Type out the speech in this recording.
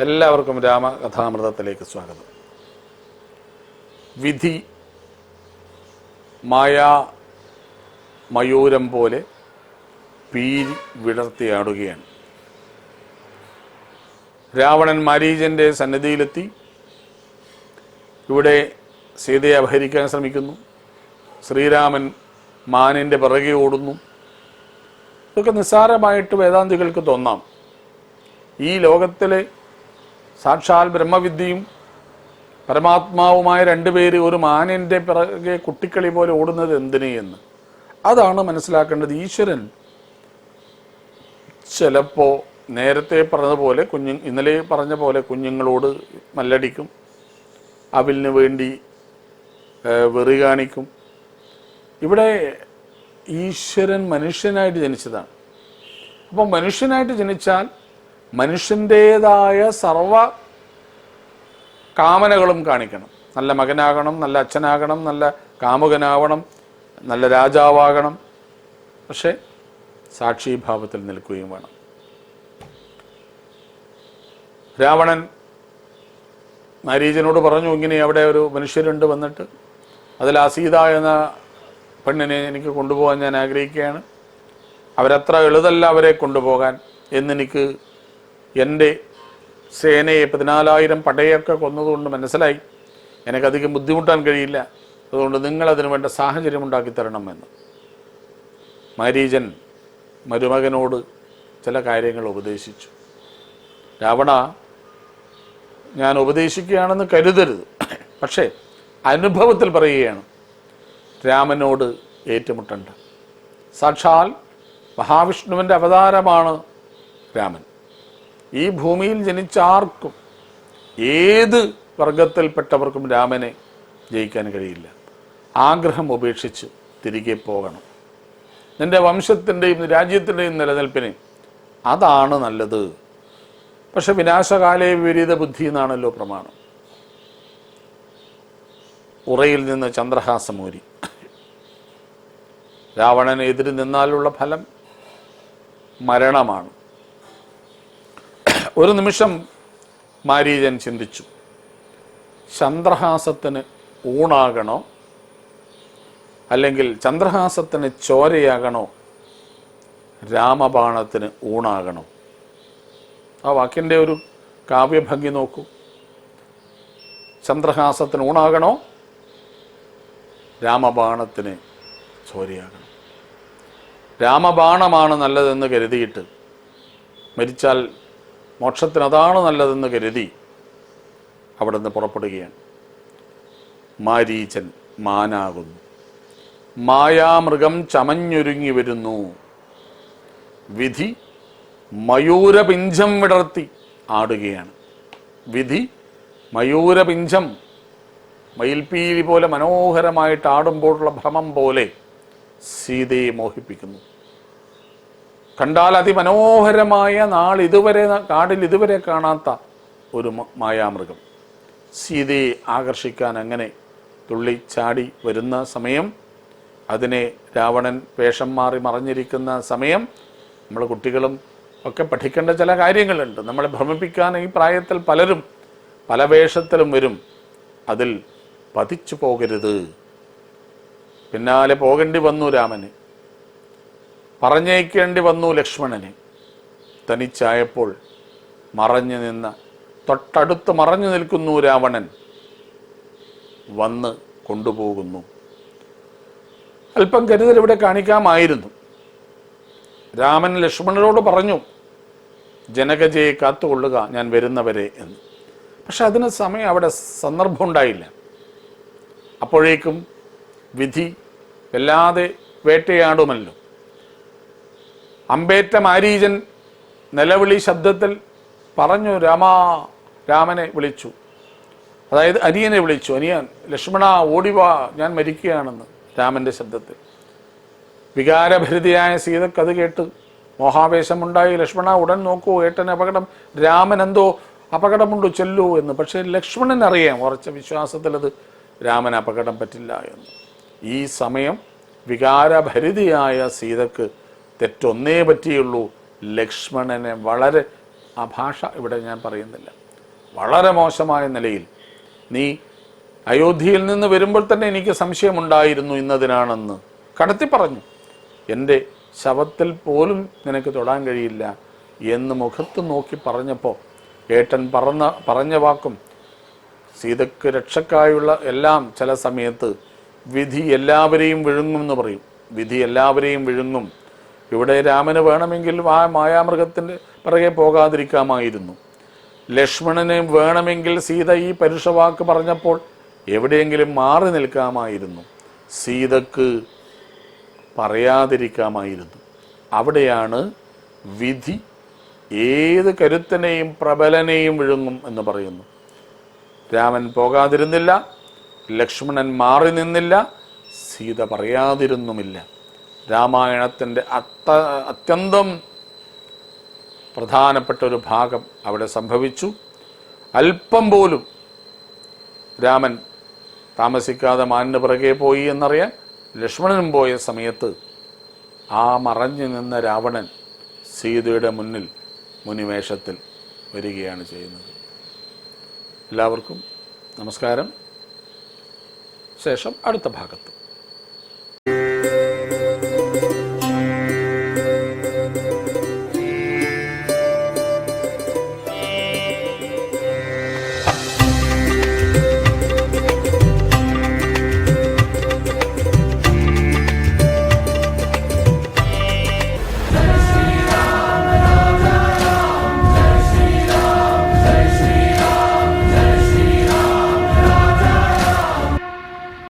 എല്ലാവർക്കും രാമകഥാമൃതത്തിലേക്ക് സ്വാഗതം. വിധി മായാ മയൂരം പോലെ പീരി വിടർത്തിയാടുകയാണ് രാവണൻ മാരീജന്റെ സന്നിധിയിലെത്തി. ഇവിടെ സീതയെ അപഹരിക്കാൻ ശ്രമിക്കുന്നു. ശ്രീരാമൻ മാനിന്റെ പിറകെ ഓടുന്നു. ഇതൊക്കെ നിസ്സാരമായിട്ട് വേദാന്തികൾക്ക് തോന്നാം. ഈ ലോകത്തിലെ സാക്ഷാൽ ബ്രഹ്മവിദ്യയും പരമാത്മാവുമായ രണ്ടുപേര് ഒരു മാനിന്റെ പിറകെ കുട്ടിക്കളി പോലെ ഓടുന്നത് എന്തിന് എന്ന്. അതാണ് മനസ്സിലാക്കേണ്ടത്. ഈശ്വരൻ ചിലപ്പോൾ നേരത്തെ പറഞ്ഞതുപോലെ കുഞ്ഞു ഇന്നലെ പറഞ്ഞ പോലെ കുഞ്ഞുങ്ങളോട് മല്ലടിക്കും. അവിലിന് വേണ്ടി വെറി കാണിക്കും. ഇവിടെ ഈശ്വരൻ മനുഷ്യനായിട്ട് ജനിച്ചതാണ്. അപ്പോൾ മനുഷ്യനായിട്ട് ജനിച്ചാൽ മനുഷ്യന്റേതായ സർവ കാമനകളും കാണിക്കണം. നല്ല മകനാകണം നല്ല അച്ഛനാകണം നല്ല കാമുകനാവണം നല്ല രാജാവാകണം. പക്ഷേ സാക്ഷീഭാവത്തിൽ നിൽക്കുകയും വേണം. രാവണൻ മാരീജനോട് പറഞ്ഞു ഇങ്ങനെ അവിടെ ഒരു മനുഷ്യരുണ്ട് വന്നിട്ട്. അതിൽ ആ സീത എന്ന പെണ്ണിനെ എനിക്ക് കൊണ്ടുപോകാൻ ഞാൻ ആഗ്രഹിക്കുകയാണ്. അവരത്ര എളുതല്ല അവരെ കൊണ്ടുപോകാൻ എന്നെനിക്ക് എന്റെ സേനയെ പതിനാലായിരം പടയൊക്കെ കൊന്നതുകൊണ്ട് മനസ്സിലായി. എനിക്കധികം ബുദ്ധിമുട്ടാൻ കഴിയില്ല. അതുകൊണ്ട് നിങ്ങൾ അതിനു വേണ്ട സാഹചര്യം ഉണ്ടാക്കി തരണമെന്ന്. മരീചൻ മരുമകനോട് ചില കാര്യങ്ങൾ ഉപദേശിച്ചു. രാവണ ഞാൻ ഉപദേശിക്കുകയാണെന്ന് കരുതരുത്. പക്ഷേ അനുഭവത്തിൽ പറയുകയാണ് രാമനോട് ഏറ്റുമുട്ടണ്ട. സാക്ഷാൽ മഹാവിഷ്ണുവിന്റെ അവതാരമാണ് രാമൻ. ഈ ഭൂമിയിൽ ജനിച്ച ആർക്കും ഏത് വർഗത്തിൽപ്പെട്ടവർക്കും രാമനെ ജയിക്കാൻ കഴിയില്ല. ആഗ്രഹം ഉപേക്ഷിച്ച് തിരികെ പോകണം. നിന്റെ വംശത്തിന്റെയും രാജ്യത്തിന്റെയും നിലനിൽപ്പിന് അതാണ് നല്ലത്. പക്ഷെ വിനാശകാലേ വിപരീത ബുദ്ധി എന്നാണല്ലോ പ്രമാണം. ഉറയിൽ നിന്ന് ചന്ദ്രഹാസമൂരി രാവണനെതിരി നിന്നാലുള്ള ഫലം മരണമാണ്. ഒരു നിമിഷം മാരീജൻ ചിന്തിച്ചു. ചന്ദ്രഹാസത്തിന് ഊണാകണോ? അല്ലെങ്കിൽ ചന്ദ്രഹാസത്തിന് ചോരയാകണോ? രാമബാണത്തിന് ഊണാകണോ? ആ വാക്കിന്റെ ഒരു കാവ്യഭംഗി നോക്കൂ. ചന്ദ്രഹാസത്തിന് ഊണാകണോ? രാമബാണത്തിന് ചോരയാകണം. രാമബാണമാണ് നല്ലതെന്ന് കരുതിയിട്ട് മരിച്ചാൽ മോക്ഷത്തിന് അതാണ് നല്ലതെന്ന് കരുതി അവിടെ നിന്ന് പുറപ്പെടുകയാണ്. മാരീചൻ മാനാകുന്നു. മായാമൃഗം ചമഞ്ഞൊരുങ്ങി വരുന്നു. വിധി മയൂരപിഞ്ചം വിടർത്തി ആടുകയാണ്. വിധി മയൂരപിഞ്ചം മയിൽപ്പീലി പോലെ മനോഹരമായിട്ട് ആടുമ്പോഴുള്ള ഭ്രമം പോലെ സീതയെ മോഹിപ്പിക്കുന്നു. കണ്ടാൽ അതിമനോഹരമായ നാൾ ഇതുവരെ കാടിൽ ഇതുവരെ കാണാത്ത ഒരു മായാമൃഗം. സീതയെ ആകർഷിക്കാൻ അങ്ങനെ തുള്ളി ചാടി വരുന്ന സമയം അതിനെ രാവണൻ വേഷം മാറി മറിഞ്ഞിരിക്കുന്ന സമയം നമ്മൾ കുട്ടികളും ഒക്കെ പഠിക്കേണ്ട ചില കാര്യങ്ങളുണ്ട്. നമ്മളെ ഭ്രമിപ്പിക്കാൻ ഈ പ്രായത്തിൽ പലരും പല വേഷത്തിലും വരും. അതിൽ പതിച്ചു പോകരുത്. പിന്നാലെ പോകേണ്ടി വന്നു രാമന്. പറഞ്ഞേക്കേണ്ടി വന്നു ലക്ഷ്മണന്. തനിച്ചായപ്പോൾ മറഞ്ഞു നിന്ന് തൊട്ടടുത്ത് മറഞ്ഞു നിൽക്കുന്നു രാവണൻ വന്ന് കൊണ്ടുപോകുന്നു. അല്പം കരുതൽ ഇവിടെ കാണിക്കാമായിരുന്നു. രാമൻ ലക്ഷ്മണനോട് പറഞ്ഞു ജനകജയെ കാത്തുകൊള്ളുക ഞാൻ വരുന്നവരെ എന്ന്. പക്ഷെ അതിന് സമയം അവിടെ സന്ദർഭം ഉണ്ടായില്ല. അപ്പോഴേക്കും വിധി വല്ലാതെ വേട്ടയാടുമല്ലോ. അമ്പേറ്റ മാരീജൻ നിലവിളി ശബ്ദത്തിൽ പറഞ്ഞു രാമാ രാമനെ വിളിച്ചു. അതായത് അനിയനെ വിളിച്ചു. അനിയൻ ലക്ഷ്മണ ഓടിവാ ഞാൻ മരിക്കുകയാണെന്ന്. രാമന്റെ ശബ്ദത്തിൽ. വികാരഭരിതയായ സീതക്ക് അത് കേട്ട് മോഹാവേശമുണ്ടായി. ലക്ഷ്മണ ഉടൻ നോക്കൂ ഏട്ടൻ അപകടം രാമൻ എന്തോ അപകടമുണ്ട് ചെല്ലൂ എന്ന്. പക്ഷേ ലക്ഷ്മണൻ അറിയാം ഉറച്ച വിശ്വാസത്തിൽ അത് രാമൻ അപകടം പറ്റില്ല എന്ന്. ഈ സമയം വികാരഭരിതയായ സീതക്ക് തെറ്റൊന്നേ പറ്റിയുള്ളൂ. ലക്ഷ്മണനെ വളരെ ആ ഭാഷ ഇവിടെ ഞാൻ പറയുന്നില്ല. വളരെ മോശമായ നിലയിൽ നീ അയോധ്യയിൽ നിന്ന് വരുമ്പോൾ തന്നെ എനിക്ക് സംശയമുണ്ടായിരുന്നു ഇന്നതിനാണെന്ന് കടത്തി പറഞ്ഞു. എന്റെ ശവത്തിൽ പോലും നിനക്ക് തൊടാൻ കഴിയില്ല എന്ന് മുഖത്ത് നോക്കി പറഞ്ഞപ്പോൾ ഏട്ടൻ പറഞ്ഞ പറഞ്ഞ വാക്കും സീതയ്ക്ക് രക്ഷക്കായുള്ള എല്ലാം ചില സമയത്ത് വിധി എല്ലാവരെയും വിഴുങ്ങും എന്ന് പറയും. വിധി എല്ലാവരെയും വിഴുങ്ങും. ഇവിടെ രാമന് വേണമെങ്കിൽ ആ മായാമൃഗത്തിന്റെ പിറകെ പോകാതിരിക്കാമായിരുന്നു. ലക്ഷ്മണന് വേണമെങ്കിൽ സീത ഈ പരുഷവാക്ക് പറഞ്ഞപ്പോൾ എവിടെയെങ്കിലും മാറി നിൽക്കാമായിരുന്നു. സീതക്ക് പറയാതിരിക്കാമായിരുന്നു. അവിടെയാണ് വിധി. ഏത് കരുത്തനെയും പ്രബലനെയും വിഴുങ്ങും എന്ന് പറയുന്നു. രാമൻ പോകാതിരുന്നില്ല ലക്ഷ്മണൻ മാറി നിന്നില്ല സീത പറയാതിരുന്നുമില്ല. രാമായണത്തിന്റെ അത്ത അത്യന്തം പ്രധാനപ്പെട്ട ഒരു ഭാഗം അവിടെ സംഭവിച്ചു. അല്പം പോലും രാമൻ താമസിക്കാതെ മാനിന് പിറകെ പോയി എന്നറിയാൻ ലക്ഷ്മണനും പോയ സമയത്ത് ആ മറഞ്ഞു നിന്ന രാവണൻ സീതയുടെ മുന്നിൽ മുനിവേഷത്തിൽ വരികയാണ് ചെയ്യുന്നത്. എല്ലാവർക്കും നമസ്കാരം. ശേഷം അടുത്ത ഭാഗത്ത്.